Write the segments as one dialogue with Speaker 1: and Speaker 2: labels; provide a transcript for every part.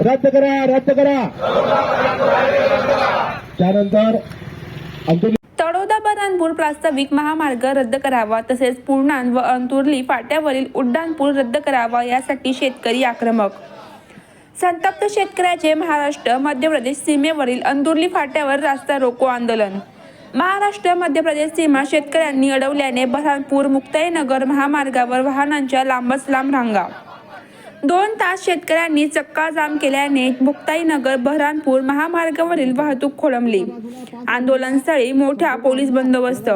Speaker 1: रद्द करा रद्द करा. त्यानंतर
Speaker 2: तळोदा बऱ्हाणपूर प्रास्ताविक महामार्ग रद्द करावा तसेच पूर्णान व अंतुर्ली फाट्यावरील उड्डाणपूल रद्द करावा यासाठी शेतकरी आक्रमक. संतप्त शेतकऱ्याचे महाराष्ट्र मध्य प्रदेश सीमेवरील अंदुर्ली फाट्यावर रास्ता रोको आंदोलन. महाराष्ट्र मध्य प्रदेश सीमा शेतकऱ्यांनी अडवल्याने बऱ्हाणपूर मुक्ताईनगर महामार्गावर वाहनांच्या लांबच लांब रांगा. दोन तास शेतकऱ्यांनी चक्का जाम केल्याने मुक्ताईनगर बहरानपूर महामार्गावरील वाहतूक खोळंबली. आंदोलनस्थळी मोठा पोलीस बंदोबस्त.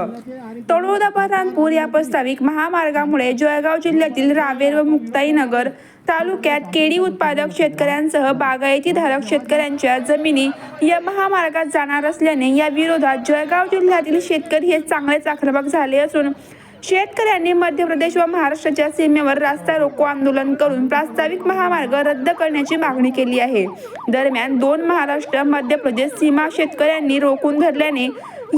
Speaker 2: तळोदा बहरानपूर या प्रस्ताविक महामार्गामुळे जळगाव जिल्ह्यातील रावेर व मुक्ताईनगर तालुक्यात केळी उत्पादक शेतकऱ्यांसह बागायतीधारक शेतकऱ्यांच्या जमिनी या महामार्गात जाणार असल्याने या विरोधात जळगाव जिल्ह्यातील शेतकरी हे चांगलेच आक्रमक झाले असून शेतकऱ्यांनी मध्य प्रदेश व महाराष्ट्राच्या सीमेवर रास्ता रोको आंदोलन करून प्रास्ताविक महामार्ग रद्द करण्याची मागणी केली आहे. दरम्यान दोन महाराष्ट्र मध्य प्रदेश सीमा शेतकऱ्यांनी रोखून धरल्याने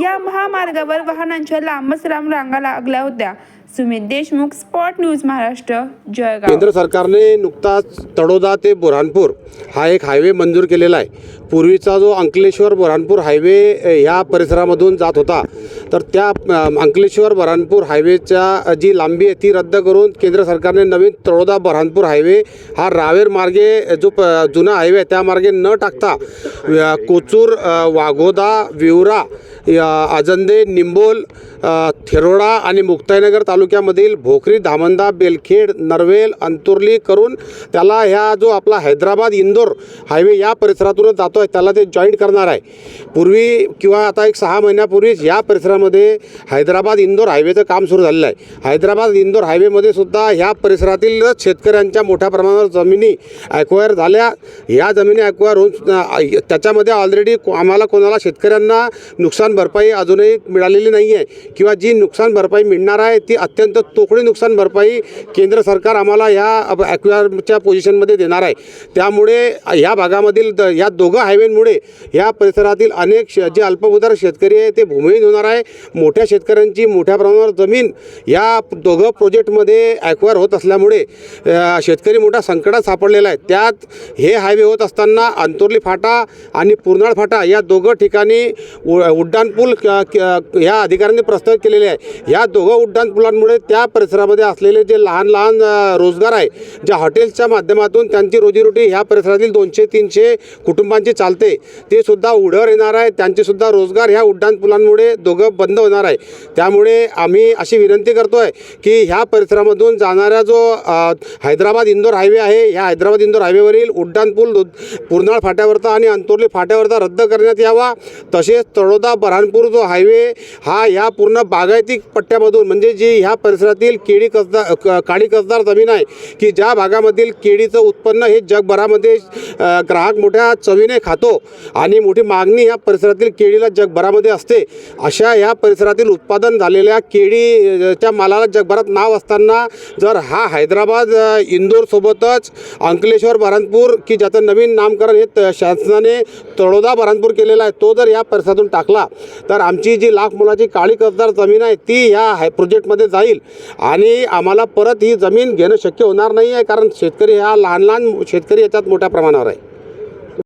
Speaker 2: या महामार्गावर वाहनांच्या लांबच लांब रांगा लागल्या होत्या. Sumit Deshmukh spot news Maharashtra Jalgaon.
Speaker 3: केंद्र सरकारने नुकताच तडोदा ते बुऱ्हाणपूर हा एक हायवे मंजूर केलेला आहे. पूर्वीचा जो अंकलेश्वर बुऱ्हाणपूर हायवे ह्या परिसरामधून जात होता तर त्या अंकलेश्वर बुऱ्हाणपूर हायवेच्या जी लांबी आहे ती रद्द करून केंद्र सरकारने नवीन तळोदा बुऱ्हाणपूर हायवे हा रावेर मार्गे जो प जुना हायवे आहे त्या मार्गे न टाकता कोचूर वाघोदा विवरा आजंदे निंबोल थेरोडा थिरोडा आणि मुक्ताईनगर तालुक्यामधील भोकरी धामंदा बेलखेड नरवेल अंतुर्ली करून त्याला ह्या जो आपला हैदराबाद इंदोर हायवे या परिसरातूनच जातो आहे त्याला ते जॉईंट करणार आहे. पूर्वी किंवा आता एक सहा महिन्यापूर्वीच या परिसरामध्ये हैदराबाद इंदोर हायवेचं काम सुरू झालेलं आहे. हैदराबाद इंदोर हायवेमध्ये सुद्धा ह्या परिसरातील शेतकऱ्यांच्या मोठ्या प्रमाणावर जमिनी ॲक्वायर झाल्या. या जमिनी ॲक्वायर होऊन त्याच्यामध्ये ऑलरेडी आम्हाला कोणाला शेतकऱ्यांना नुकसान भरपाई अजूनही मिळालेली नाही आहे. किंवा जी नुकसान भरपाई मिळणार आहे ती अत्यंत तोकडी नुकसान भरपाई केंद्र सरकार आम्हाला ह्या ॲक्वायरच्या पोझिशनमध्ये देणार आहे. त्यामुळे ह्या भागामधील द ह्या दोघं हायवेमुळे ह्या परिसरातील अनेक श जे अल्पभूधार शेतकरी आहे ते भूमिहीन होणार आहे. मोठ्या शेतकऱ्यांची मोठ्या प्रमाणावर जमीन या दोघं प्रोजेक्टमध्ये ॲक्वायर होत असल्यामुळे शेतकरी मोठा संकटात सापडलेला आहे. त्यात हे हायवे होत असताना अंतोर्ली फाटा आणि पूर्णाळ फाटा या दोघं ठिकाणी उ उड्डाणपूल क- ह्या अधिकाऱ्यांनी प्रस्तावित केलेले आहे. या दोघं उड्डाणपुलांमुळे त्या परिसरामध्ये असलेले जे लहान लहान रोजगार आहे ज्या हॉटेल्सच्या माध्यमातून त्यांची रोजीरोटी ह्या परिसरातील दोनशे तीनशे कुटुंबांची चालते ते सुद्धा उघड्यावर येणार आहे. त्यांचेसुद्धा रोजगार ह्या उड्डाणपुलांमुळे दोघं बंद होणार आहे. त्यामुळे आम्ही अशी विनंती करतो आहे की ह्या परिसरामधून जाणारा जो हैदराबाद इंदोर हायवे आहे ह्या हैदराबाद इंदोर हायवेवरील उड्डाणपूल पूर्णाळ फाट्यावरचा आणि अंतोर्ली फाट्यावरचा रद्द करण्यात यावा. तसेच तळोदा बऱ्हाणपूर जो हायवे हा या पूर्ण बागायती पट्ट्यामधून म्हणजे जी ह्या परिसरातील केळी कसदार क- काळी कसदार जमीन आहे की ज्या भागामधील केळीचं उत्पन्न हे जगभरामध्ये ग्राहक मोठ्या चवीने खातो आणि मोठी मागणी ह्या परिसरातील केळीला जगभरामध्ये असते अशा ह्या परिसरातील उत्पादन झालेल्या केळीच्या मालाला जगभरात नाव असताना जर हा हैदराबाद इंदोरसोबतच अंकलेश्वर बऱ्हाणपूर की ज्याचं नवीन नामकरण हे त- शासनाने तळोदा बऱ्हाणपूर केलेला आहे तो जर या परिसरातून टाकला तर आमची जी लाख मुलाची काळी कसदार जमीन आहे ती ह्या हाय प्रोजेक्टमध्ये जाईल. आणि आम्हाला परत ही जमीन घेणं शक्य होणार नाही आहे कारण शेतकरी ह्या लहान लहान शेतकरी याच्यात मोठ्या प्रमाणावर आहे.